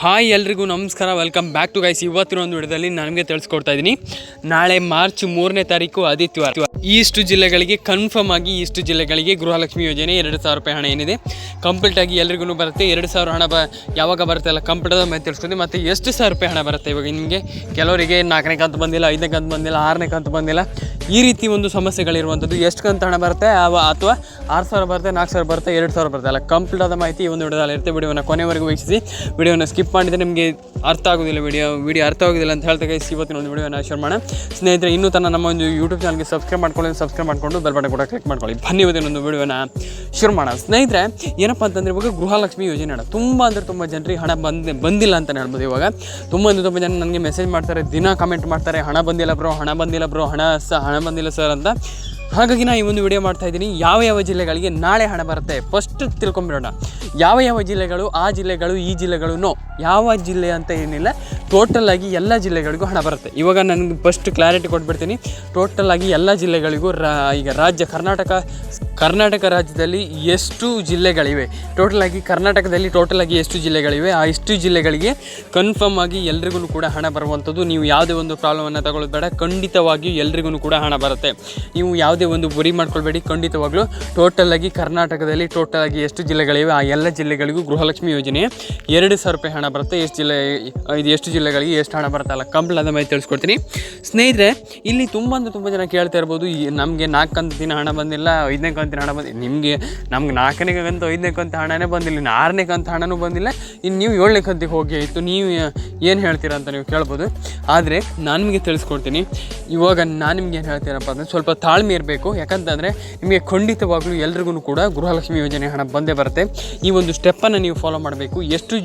Hi ಎಲ್ರಿಗೂ ನಮಸ್ಕಾರ. Welcome back to guys ಇವತ್ತಿನ ಒಂದು ವಿಡಿಯೋದಲ್ಲಿ ನನಗೆ ತಿಳಿಸ್ಕೊಡ್ತಾ ಇದ್ದೀನಿ. ನಾಳೆ ಮಾರ್ಚ್ ಮೂರನೇ ತಾರೀಕು ಆದಿತ್ಯವಾರ. ಇಷ್ಟು ಜಿಲ್ಲೆಗಳಿಗೆ ಕನ್ಫರ್ಮ್ ಆಗಿ ಇಷ್ಟು ಜಿಲ್ಲೆಗಳಿಗೆ ಗೃಹಲಕ್ಷ್ಮಿ ಯೋಜನೆ ಎರಡು ಸಾವಿರ ರೂಪಾಯಿ ಹಣ ಏನಿದೆ. ಕಂಪ್ಲೀಟ್ ಆಗಿ ಎಲ್ರಿಗೂ ಬರುತ್ತೆ. ಎರಡು ಸಾವಿರ ಹಣ ಬ ಯಾವಾಗ ಬರುತ್ತೆ ಅಲ್ಲ ಕಂಪ್ಲೀಟ್ ಮೇಲೆ ತಿಳ್ಸ್ಕೊಂಡು ಮತ್ತು ಎಷ್ಟು ಸಾವಿರ ರೂಪಾಯಿ ಹಣ ಬರುತ್ತೆ ಇವಾಗ ನಿಮಗೆ? ಕೆಲವರಿಗೆ ನಾಲ್ಕನೇ ಕಂತು ಬಂದಿಲ್ಲ, ಐದನೇ ಕಂತು ಬಂದಿಲ್ಲ, ಆರನೇ ಕಂತು ಬಂದಿಲ್ಲ. ಈ ರೀತಿ ಒಂದು ಸಮಸ್ಯೆಗಳಿರುವಂಥದ್ದು. ಎಷ್ಟು ಕಂತು ಹಣ ಬರುತ್ತೆ? ಅಥವಾ ಆರು ಸಾವಿರ ಬರುತ್ತೆ, ನಾಲ್ಕು ಸಾವಿರ ಬರುತ್ತೆ, ಎರಡು ಸಾವಿರ ಬರುತ್ತೆ? ಅಲ್ಲ ಕಂಪ್ಲೀಟ್ ಆದ ಮಾಹಿತಿ ಈ ಒಂದು ವಿಡಿಯೋದಲ್ಲಿ ಇರುತ್ತೆ. ವಿಡಿಯೋನ ಕೊನೆವರೆಗೂ ವೀಕ್ಷಿಸಿ. ವಿಡಿಯೋನ ಸ್ಕಿಪ್ ಮಾಡಿದರೆ ನಿಮಗೆ ಅರ್ಥ ಆಗೋದಿಲ್ಲ ವಿಡಿಯೋ. ವಿಡಿಯೋ ಅರ್ಥ ಆಗೋದಿಲ್ಲ ಅಂತ ಹೇಳ್ತಾ ಇವತ್ತಿನ ಒಂದು ವಿಡಿಯೋನ ಶೇರ್ ಮಾಡೋಣ. ಸ್ನೇಹಿತರೆ, ಇನ್ನೂ ತನ್ನ ನಮ್ಮ ಒಂದು ಯೂಟ್ಯೂಬ್ ಚಾನಲ್ಗೆ ಸಬ್ಸ್ಕ್ರೈಬ್ ಮಾಡ್ಕೊಳ್ಳಿ. ಸಬ್ಸ್ಕ್ರೈಬ್ ಮಾಡ್ಕೊಂಡು ಬೆಲ್ ಬಟನ್ ಕೂಡ ಕ್ಲಿಕ್ ಮಾಡ್ಕೊಳ್ಳಿ. ಬನ್ನಿ ಇವತ್ತಿನ ಒಂದು ವಿಡಿಯೋನ ಶುರು ಮಾಡೋಣ. ಸ್ನೇಹಿತರೆ, ಏನಪ್ಪ ಅಂತಂದ್ರೆ ಇವಾಗ ಗೃಹಲಕ್ಷ್ಮಿ ಯೋಜನೆ ಹಣ ತುಂಬ ಅಂದರೆ ತುಂಬ ಜನರಿಗೆ ಹಣ ಬಂದ, ಬಂದಿಲ್ಲ ಅಂತಲೇ ಹೇಳ್ಬೋದು ಇವಾಗ. ತುಂಬ ಅಂದರೆ ತುಂಬ ಜನ ನನಗೆ ಮೆಸೇಜ್ ಮಾಡ್ತಾರೆ, ದಿನ ಕಮೆಂಟ್ ಮಾಡ್ತಾರೆ, ಹಣ ಬಂದಿಲ್ಲ ಬ್ರೋ ಹಣ ಬಂದಿಲ್ಲ ಬ್ರೋ ಹಣ ಸಹ ಹಣ ಬಂದಿಲ್ಲ ಸರ್ ಅಂತ. ಹಾಗಾಗಿ ನಾನು ಈ ಒಂದು ವಿಡಿಯೋ ಮಾಡ್ತಾ ಇದ್ದೀನಿ. ಯಾವ ಯಾವ ಜಿಲ್ಲೆಗಳಿಗೆ ನಾಳೆ ಹಣ ಬರುತ್ತೆ? ಫಸ್ಟ್ ತಿಳ್ಕೊಂಬಿಡೋಣ. ಯಾವ ಯಾವ ಜಿಲ್ಲೆಗಳು, ಆ ಜಿಲ್ಲೆಗಳು, ಈ ಜಿಲ್ಲೆಗಳು ನೋ ಯಾವ ಜಿಲ್ಲೆ ಅಂತ ಏನಿಲ್ಲ ಟೋಟಲ್ ಆಗಿ ಎಲ್ಲ ಜಿಲ್ಲೆಗಳಿಗೂ ಹಣ ಬರುತ್ತೆ. ಇವಾಗ ನನಗೆ ಫಸ್ಟ್ ಕ್ಲಾರಿಟಿ ಕೊಟ್ಬಿಡ್ತೀನಿ. ಟೋಟಲ್ ಆಗಿ ಎಲ್ಲ ಜಿಲ್ಲೆಗಳಿಗೂ ರಾ, ಈಗ ರಾಜ್ಯ ಕರ್ನಾಟಕ ಕರ್ನಾಟಕ ರಾಜ್ಯದಲ್ಲಿ ಎಷ್ಟು ಜಿಲ್ಲೆಗಳಿವೆ? ಟೋಟಲ್ ಆಗಿ ಕರ್ನಾಟಕದಲ್ಲಿ ಟೋಟಲ್ ಆಗಿ ಎಷ್ಟು ಜಿಲ್ಲೆಗಳಿವೆ? ಆ ಎಷ್ಟು ಜಿಲ್ಲೆಗಳಿಗೆ ಕನ್ಫರ್ಮ್ ಆಗಿ ಎಲ್ರಿಗೂ ಕೂಡ ಹಣ ಬರುವಂಥದ್ದು. ನೀವು ಯಾವುದೇ ಒಂದು ಪ್ರಾಬ್ಲಮನ್ನು ತಗೊಳ್ಳೋದು ಬೇಡ. ಖಂಡಿತವಾಗಿಯೂ ಎಲ್ರಿಗೂ ಕೂಡ ಹಣ ಬರುತ್ತೆ. ನೀವು ಯಾವುದೇ ಒಂದು ಗುರಿ ಮಾಡ್ಕೊಳ್ಬೇಡಿ. ಖಂಡಿತವಾಗ್ಲೂ ಟೋಟಲ್ ಆಗಿ ಕರ್ನಾಟಕದಲ್ಲಿ ಟೋಟಲ್ ಆಗಿ ಎಷ್ಟು ಜಿಲ್ಲೆಗಳಿವೆ? ಆ ಎಲ್ಲ ಜಿಲ್ಲೆಗಳಿಗೂ ಗೃಹಲಕ್ಷ್ಮಿ ಯೋಜನೆ ಎರಡು ಸಾವಿರ ರೂಪಾಯಿ ಹಣ ಬರುತ್ತೆ. ಎಷ್ಟು ಜಿಲ್ಲೆ, ಇದು ಎಷ್ಟು ಜಿಲ್ಲೆಗಳಿಗೆ ಎಷ್ಟು ಹಣ ಬರುತ್ತಲ್ಲ ಕಂಪ್ಲೀಟ್ ಅದ ಮೇಲೆ ತಿಳಿಸ್ಕೊಡ್ತೀನಿ. ಸ್ನೇಹಿತರೆ, ಇಲ್ಲಿ ತುಂಬ ಅಂದರೆ ತುಂಬ ಜನ ಕೇಳ್ತಾ ಇರ್ಬೋದು ನಮಗೆ ನಾಲ್ಕು ದಿನ ಹಣ ಬಂದಿಲ್ಲ, ಐದನೇ ಕಂತಿನ ಹಣ ಬಂದಿಲ್ಲ ನಿಮಗೆ ನಮ್ಗೆ ನಾಲ್ಕನೇ ಕಂತು ಐದನೇ ಕಂತು ಹಣನೇ ಬಂದಿಲ್ಲ, ಇನ್ನು ಆರನೇ ಕಂತು ಹಣನೂ ಬಂದಿಲ್ಲ. ಇನ್ನು ನೀವು ಏಳನೇ ಕಂತಿಗೆ ಹೋಗಿ ಆಯಿತು. ನೀವು ಏನು ಹೇಳ್ತೀರಾ ಅಂತ ನೀವು ಕೇಳ್ಬೋದು. ಆದರೆ ನಾನು ನಿಮಗೆ ತಿಳಿಸ್ಕೊಡ್ತೀನಿ. ಇವಾಗ ನಾನು ನಿಮ್ಗೆ ಏನು ಹೇಳ್ತೀನಪ್ಪ ಅಂದರೆ ಸ್ವಲ್ಪ ತಾಳ್ಮೆ ಇರಬೇಕು. ಯಾಕಂತಂದರೆ ನಿಮಗೆ ಖಂಡಿತವಾಗ್ಲೂ ಎಲ್ರಿಗೂ ಕೂಡ ಗೃಹಲಕ್ಷ್ಮಿ ಯೋಜನೆ ಹಣ ಬಂದೇ ಬರುತ್ತೆ. ಈ ಒಂದು ಸ್ಟೆಪ್ಪನ್ನು ನೀವು ಫಾಲೋ ಮಾಡಬೇಕು. ಎಷ್ಟು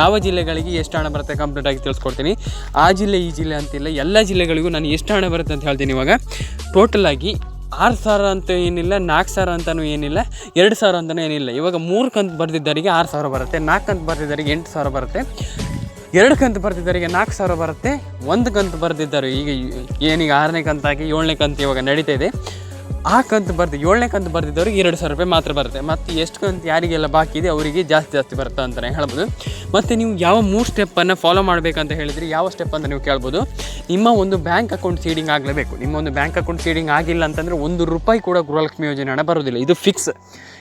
ಯಾವ ಜಿಲ್ಲೆಗಳಿಗೆ ಎಷ್ಟು ಹಣ ಬರುತ್ತೆ ಕಂಪ್ಲೀಟ್ ಆಗಿ ತಿಳಿಸ್ಕೊಡ್ತೀನಿ. ಆ ಜಿಲ್ಲೆ, ಈ ಜಿಲ್ಲೆ ಅಂತಿಲ್ಲ, ಎಲ್ಲ ಜಿಲ್ಲೆಗಳಿಗೂ ನಾನು ಎಷ್ಟು ಹಣ ಬರುತ್ತೆ ಅಂತ ಹೇಳ್ತೀನಿ ಇವಾಗ. ಆಗಿ ಆರು ಸಾವಿರ ಅಂತ ಏನಿಲ್ಲ, ನಾಲ್ಕು ಸಾವಿರ ಅಂತಲೂ ಏನಿಲ್ಲ, ಎರಡು ಸಾವಿರ ಅಂತಲೂ ಏನಿಲ್ಲ. ಇವಾಗ ಮೂರು ಕಂತು ಬರೆದಿದ್ದವರಿಗೆ ಆರು ಸಾವಿರ ಬರುತ್ತೆ, ನಾಲ್ಕು ಕಂತು ಬರೆದಿದ್ದವರಿಗೆ ಎಂಟು ಸಾವಿರ ಬರುತ್ತೆ, ಎರಡು ಕಂತು ಬರೆದಿದ್ದವರಿಗೆ ನಾಲ್ಕು ಸಾವಿರ ಬರುತ್ತೆ, ಒಂದು ಕಂತು ಬರೆದಿದ್ದರು ಈಗ ಏನೀಗ ಆರನೇ ಕಂತಾಗಿ ಏಳನೇ ಕಂತು ಇವಾಗ ನಡೀತಾ ಇದೆ. ಆ ಕಂತು ಬರ್ದು, ಏಳನೇ ಕಂತು ಬರೆದಿದ್ದವ್ರಿಗೆ ಎರಡು ಸಾವಿರ ರೂಪಾಯಿ ಮಾತ್ರ ಬರುತ್ತೆ. ಮತ್ತು ಎಷ್ಟು ಕಂತು ಯಾರಿಗೆಲ್ಲ ಬಾಕಿ ಇದೆ, ಅವರಿಗೆ ಜಾಸ್ತಿ ಜಾಸ್ತಿ ಬರುತ್ತೆ ಅಂತಲೇ ಹೇಳ್ಬೋದು. ಮತ್ತು ನೀವು ಯಾವ ಮೂರು ಸ್ಟೆಪ್ಪನ್ನು ಫಾಲೋ ಮಾಡಬೇಕಂತ ಹೇಳಿದರೆ ಯಾವ ಸ್ಟೆಪ್ ಅಂತ ನೀವು ಕೇಳ್ಬೋದು. ನಿಮ್ಮ ಒಂದು ಬ್ಯಾಂಕ್ ಅಕೌಂಟ್ ಸೀಡಿಂಗ್ ಆಗಲೇಬೇಕು. ನಿಮ್ಮ ಒಂದು ಬ್ಯಾಂಕ್ ಅಕೌಂಟ್ ಸೀಡಿಂಗ್ ಆಗಿಲ್ಲ ಅಂತಂದರೆ ಒಂದು ರೂಪಾಯಿ ಕೂಡ ಗೃಹಲಕ್ಷ್ಮಿ ಯೋಜನೆ ಹಣ ಬರೋದಿಲ್ಲ. ಇದು ಫಿಕ್ಸ್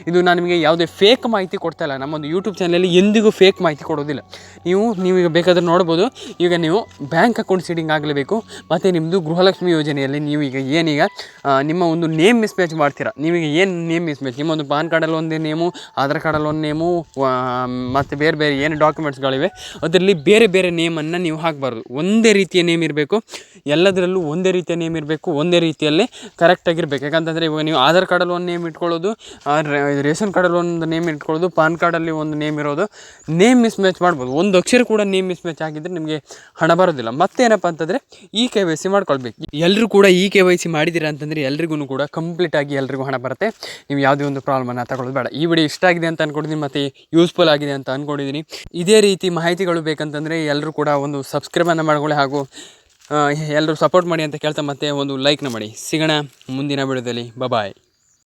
ಇದು ನಾನು ನಿಮಗೆ ಯಾವುದೇ ಫೇಕ್ ಮಾಹಿತಿ ಕೊಡ್ತಾ ಇಲ್ಲ. ನಮ್ಮೊಂದು ಯೂಟ್ಯೂಬ್ ಚಾನಲಲ್ಲಿ ಎಂದಿಗೂ ಫೇಕ್ ಮಾಹಿತಿ ಕೊಡೋದಿಲ್ಲ. ನೀವು ನೀವೀಗ ಬೇಕಾದ್ರೆ ನೋಡ್ಬೋದು. ಈಗ ನೀವು ಬ್ಯಾಂಕ್ ಅಕೌಂಟ್ ಸೀಡಿಂಗ್ ಆಗಲೇಬೇಕು. ಮತ್ತು ನಿಮ್ಮದು ಗೃಹಲಕ್ಷ್ಮಿ ಯೋಜನೆಯಲ್ಲಿ ನೀವು ಈಗ ಏನೀಗ ನಿಮ್ಮ ಒಂದು ನೇಮ್ ಮಿಸ್ ಮ್ಯಾಚ್ ಮಾಡ್ತೀರಾ ನೀವೀಗ ಏನು ನೇಮ್ ಮಿಸ್ ಮ್ಯಾಚ್ ನಿಮ್ಮ ಒಂದು ಪಾನ್ ಕಾರ್ಡಲ್ಲಿ ಒಂದೇ ನೇಮು, ಆಧಾರ್ ಕಾರ್ಡಲ್ಲಿ ಒಂದು ನೇಮು ಮತ್ತು ಬೇರೆ ಬೇರೆ ಏನು ಡಾಕ್ಯುಮೆಂಟ್ಸ್ಗಳಿವೆ ಅದರಲ್ಲಿ ಬೇರೆ ಬೇರೆ ನೇಮನ್ನು ನೀವು ಹಾಕಬಾರ್ದು. ಒಂದೇ ರೀತಿಯ ನೇಮ್ ಇರಬೇಕು. ಎಲ್ಲದರಲ್ಲೂ ಒಂದೇ ರೀತಿಯ ನೇಮ್ ಇರಬೇಕು, ಒಂದೇ ರೀತಿಯಲ್ಲಿ ಕರೆಕ್ಟಾಗಿರ್ಬೇಕು ಯಾಕಂತಂದರೆ ಇವಾಗ ನೀವು ಆಧಾರ್ ಕಾರ್ಡಲ್ಲಿ ಒಂದು ನೇಮ್ ಇಟ್ಕೊಳ್ಳೋದು ರೇಷನ್ ಕಾರ್ಡಲ್ಲಿ ಒಂದು ನೇಮ್ ಇಟ್ಕೊಳ್ಳೋದು, ಪಾನ್ ಕಾರ್ಡಲ್ಲಿ ಒಂದು ನೇಮ್ ಇರೋದು, ನೇಮ್ ಮಿಸ್ ಮ್ಯಾಚ್ ಮಾಡ್ಬೋದು. ಒಂದು ಅಕ್ಷರ ಕೂಡ ನೇಮ್ ಮಿಸ್ ಮ್ಯಾಚ್ ಆಗಿದ್ದರೆ ನಿಮಗೆ ಹಣ ಬರೋದಿಲ್ಲ. ಮತ್ತೇನಪ್ಪ ಅಂತಂದರೆ ಈ ಕೆ ವೈ ಸಿ ಮಾಡ್ಕೊಳ್ಬೇಕು. ಎಲ್ಲರೂ ಕೂಡ ಈ ಕೆ ವೈ ಸಿ ಮಾಡಿದ್ದೀರಾ ಅಂತಂದರೆ ಎಲ್ರಿಗೂ ಕೂಡ ಕಂಪ್ಲೀಟ್ ಆಗಿ ಎಲ್ರಿಗೂ ಹಣ ಬರುತ್ತೆ. ನೀವು ಯಾವುದೇ ಒಂದು ಪ್ರಾಬ್ಲಮನ್ನು ತಗೊಳ್ಳೋದು ಬೇಡ. ಈ ವಿಡಿಯೋ ಇಷ್ಟ ಆಗಿದೆ ಅಂತ ಅಂದ್ಕೊಂಡಿದ್ದೀನಿ ಮತ್ತು ಯೂಸ್ಫುಲ್ ಆಗಿದೆ ಅಂತ ಅಂದ್ಕೊಂಡಿದ್ದೀನಿ ಇದೇ ರೀತಿ ಮಾಹಿತಿಗಳು ಬೇಕಂತಂದರೆ ಎಲ್ಲರೂ ಕೂಡ ಒಂದು ಸಬ್ಸ್ಕ್ರೈಬನ್ನು ಮಾಡ್ಕೊಳ್ಳಿ ಹಾಗೂ ಎಲ್ಲರೂ ಸಪೋರ್ಟ್ ಮಾಡಿ ಅಂತ ಕೇಳ್ತಾ ಮತ್ತೆ ಒಂದು ಲೈಕ್ನ ಮಾಡಿ. ಸಿಗೋಣ ಮುಂದಿನ ವಿಡಿಯೋದಲ್ಲಿ ಬಾಯ್